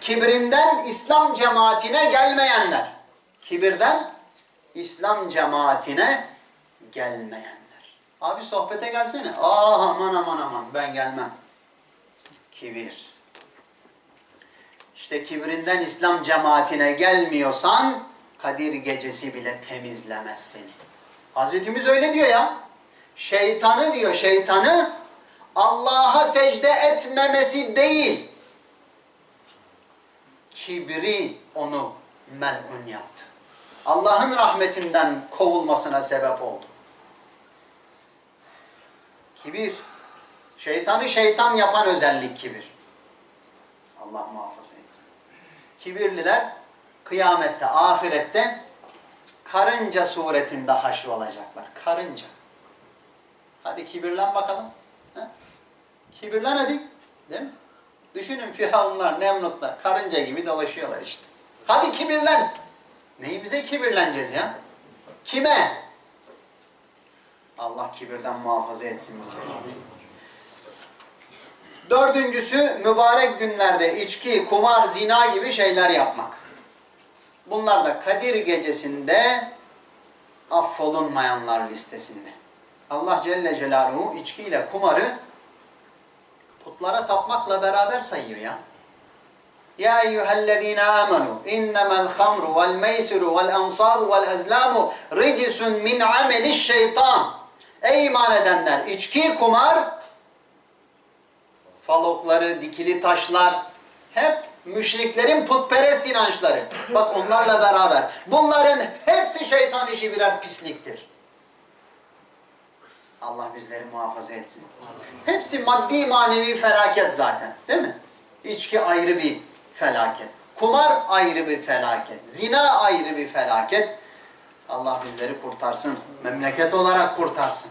Kibrinden İslam cemaatine gelmeyenler. Kibirden İslam cemaatine gelmeyenler. Abi sohbete gelsene. Aa aman aman aman ben gelmem. Kibir. İşte kibrinden İslam cemaatine gelmiyorsan Kadir gecesi bile temizlemez seni. Hazretimiz öyle diyor ya. Şeytanı diyor şeytanı Allah'a secde etmemesi değil. Kibri onu melun yaptı. Allah'ın rahmetinden kovulmasına sebep oldu. Kibir. Şeytanı şeytan yapan özellik kibir. Allah muhafaza etsin. Kibirliler kıyamette, ahirette karınca suretinde haşr olacaklar. Karınca. Hadi kibirlen bakalım. Ha? Kibirlen hadi. Değil mi? Düşünün Firavunlar, Nemrutlar karınca gibi dolaşıyorlar işte. Hadi kibirlen. Neyimize kibirleneceğiz ya? Kime? Allah kibirden muhafaza etsin bizleri. Dördüncüsü mübarek günlerde içki, kumar, zina gibi şeyler yapmak. Bunlar da Kadir gecesinde affolunmayanlar listesinde. Allah Celle Celaluhu içkiyle kumarı putlara tapmakla beraber sayıyor ya. Ya eyyühellezine amenu innemel hamru vel meysiru vel ansaru vel ezlamu ricisun min ameliş şeytan. Ey iman edenler içki, kumar, falokları, dikili taşlar hep müşriklerin putperest inançları. Bak onlarla beraber. Bunların hepsi şeytan işi birer pisliktir. Allah bizleri muhafaza etsin. Hepsi maddi manevi felaket zaten. Değil mi? İçki ayrı bir felaket. Kumar ayrı bir felaket. Zina ayrı bir felaket. Allah bizleri kurtarsın. Memleket olarak kurtarsın.